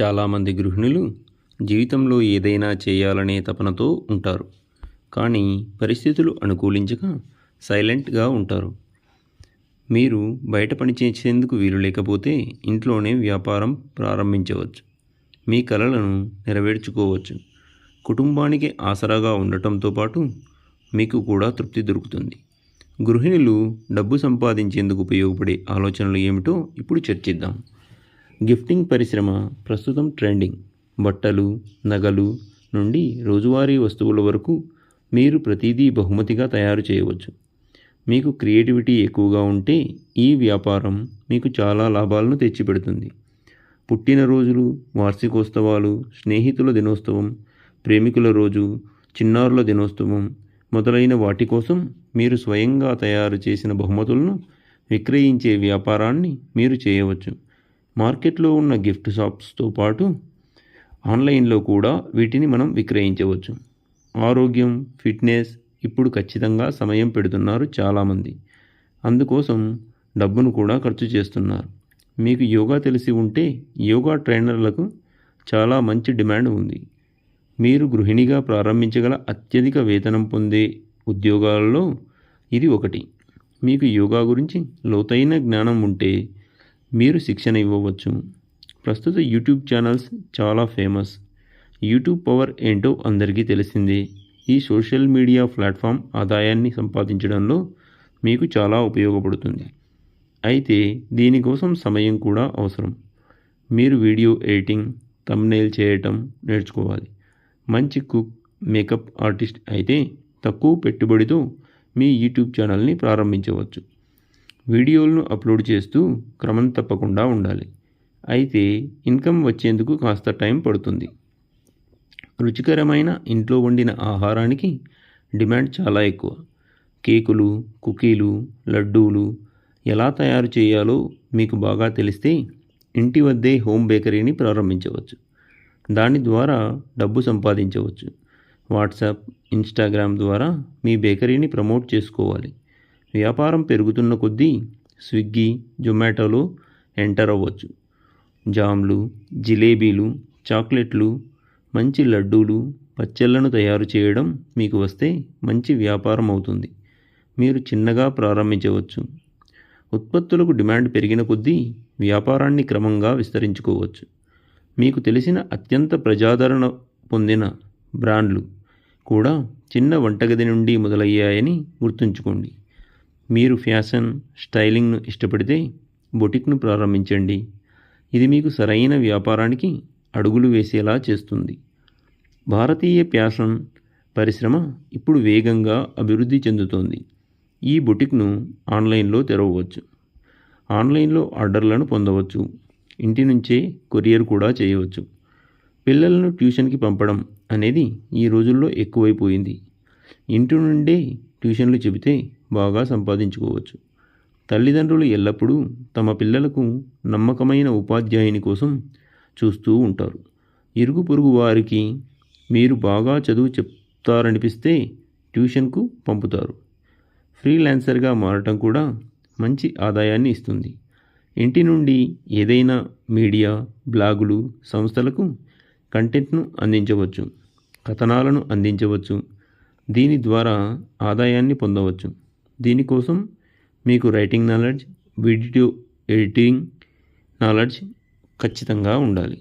చాలామంది గృహిణులు జీవితంలో ఏదైనా చేయాలనే తపనతో ఉంటారు. కానీ పరిస్థితులు అనుకూలించక సైలెంట్గా ఉంటారు. మీరు బయట పని చేసేందుకు వీలు లేకపోతే ఇంట్లోనే వ్యాపారం ప్రారంభించవచ్చు. మీ కలలను నెరవేర్చుకోవచ్చు. కుటుంబానికి ఆసరాగా ఉండటంతో పాటు మీకు కూడా తృప్తి దొరుకుతుంది. గృహిణులు డబ్బు సంపాదించేందుకు ఉపయోగపడే ఆలోచనలు ఏమిటో ఇప్పుడు చర్చిద్దాం. గిఫ్టింగ్ పరిశ్రమ ప్రస్తుతం ట్రెండింగ్. బట్టలు నగలు నుండి రోజువారీ వస్తువుల వరకు మీరు ప్రతిదీ బహుమతిగా తయారు చేయవచ్చు. మీకు క్రియేటివిటీ ఎక్కువగా ఉంటే ఈ వ్యాపారం మీకు చాలా లాభాలను తెచ్చిపెడుతుంది. పుట్టినరోజులు వార్షికోత్సవాలు స్నేహితుల దినోత్సవం ప్రేమికుల రోజు చిన్నారుల దినోత్సవం మొదలైన వాటి కోసం మీరు స్వయంగా తయారు చేసిన బహుమతులను విక్రయించే వ్యాపారాన్ని మీరు చేయవచ్చు. మార్కెట్లో ఉన్న గిఫ్ట్ షాప్స్తో పాటు ఆన్లైన్లో కూడా వీటిని మనం విక్రయించవచ్చు. ఆరోగ్యం ఫిట్నెస్ ఇప్పుడు ఖచ్చితంగా సమయం పెడుతున్నారు చాలామంది. అందుకోసం డబ్బును కూడా ఖర్చు చేస్తున్నారు. మీకు యోగా తెలిసి ఉంటే యోగా ట్రైనర్లకు చాలా మంచి డిమాండ్ ఉంది. మీరు గృహిణిగా ప్రారంభించగల అత్యధిక వేతనం పొందే ఉద్యోగాలలో ఇది ఒకటి. మీకు యోగా గురించి లోతైన జ్ఞానం ఉంటే మీరు శిక్షణ ఇవ్వవచ్చు. ప్రస్తుత యూట్యూబ్ ఛానల్స్ చాలా ఫేమస్. యూట్యూబ్ పవర్ ఏంటో అందరికీ తెలిసిందే. ఈ సోషల్ మీడియా ప్లాట్ఫామ్ ఆదాయాన్ని సంపాదించడంలో మీకు చాలా ఉపయోగపడుతుంది. అయితే దీనికోసం సమయం కూడా అవసరం. మీరు వీడియో ఎడిటింగ్ తమ్నైల్ చేయటం నేర్చుకోవాలి. మంచి కుక్ మేకప్ ఆర్టిస్ట్ అయితే తక్కువ పెట్టుబడితో మీ యూట్యూబ్ ఛానల్ని ప్రారంభించవచ్చు. వీడియోలను అప్లోడ్ చేస్తూ క్రమం తప్పకుండా ఉండాలి. అయితే ఇన్కమ్ వచ్చేందుకు కాస్త టైం పడుతుంది. రుచికరమైన ఇంట్లో వండిన ఆహారానికి డిమాండ్ చాలా ఎక్కువ. కేకులు కుకీలు లడ్డూలు ఎలా తయారు చేయాలో మీకు బాగా తెలిస్తే ఇంటి వద్దే హోమ్ బేకరీని ప్రారంభించవచ్చు. దాని ద్వారా డబ్బు సంపాదించవచ్చు. వాట్సాప్ ఇన్స్టాగ్రామ్ ద్వారా మీ బేకరీని ప్రమోట్ చేసుకోవాలి. వ్యాపారం పెరుగుతున్న కొద్దీ స్విగ్గీ జొమాటోలో ఎంటర్ అవ్వచ్చు. జామ్లు జిలేబీలు చాక్లెట్లు మంచి లడ్డూలు పచ్చళ్ళను తయారు చేయడం మీకు వస్తే మంచి వ్యాపారం అవుతుంది. మీరు చిన్నగా ప్రారంభించవచ్చు. ఉత్పత్తులకు డిమాండ్ పెరిగిన కొద్దీ వ్యాపారాన్ని క్రమంగా విస్తరించుకోవచ్చు. మీకు తెలిసిన అత్యంత ప్రజాదరణ పొందిన బ్రాండ్లు కూడా చిన్న వంటగది నుండి మొదలయ్యాయని గుర్తుంచుకోండి. మీరు ఫ్యాషన్ స్టైలింగ్ను ఇష్టపడితే బొటిక్ను ప్రారంభించండి. ఇది మీకు సరైన వ్యాపారానికి అడుగులు వేసేలా చేస్తుంది. భారతీయ ఫ్యాషన్ పరిశ్రమ ఇప్పుడు వేగంగా అభివృద్ధి చెందుతోంది. ఈ బొటిక్ను ఆన్లైన్లో తెరవవచ్చు. ఆన్లైన్లో ఆర్డర్లను పొందవచ్చు. ఇంటి నుంచే కొరియర్ కూడా చేయవచ్చు. పిల్లలను ట్యూషన్కి పంపడం అనేది ఈ రోజుల్లో ఎక్కువైపోయింది. ఇంటి నుండే ట్యూషన్లు చెబితే బాగా సంపాదించుకోవచ్చు. తల్లిదండ్రులు ఎల్లప్పుడూ తమ పిల్లలకు నమ్మకమైన ఉపాధ్యాయుని కోసం చూస్తూ ఉంటారు. ఇరుగు పొరుగు వారికి మీరు బాగా చదువు చెప్తారనిపిస్తే ట్యూషన్కు పంపుతారు. ఫ్రీలాన్సర్గా మారటం కూడా మంచి ఆదాయాన్ని ఇస్తుంది. ఇంటి నుండి ఏదైనా మీడియా బ్లాగులు సంస్థలకు కంటెంట్ను అందించవచ్చు కథనాలను అందించవచ్చు. దీని ద్వారా ఆదాయాన్ని పొందవచ్చు. దీనికోసం మీకు writing knowledge video editing knowledge ఖచ్చితంగా ఉండాలి.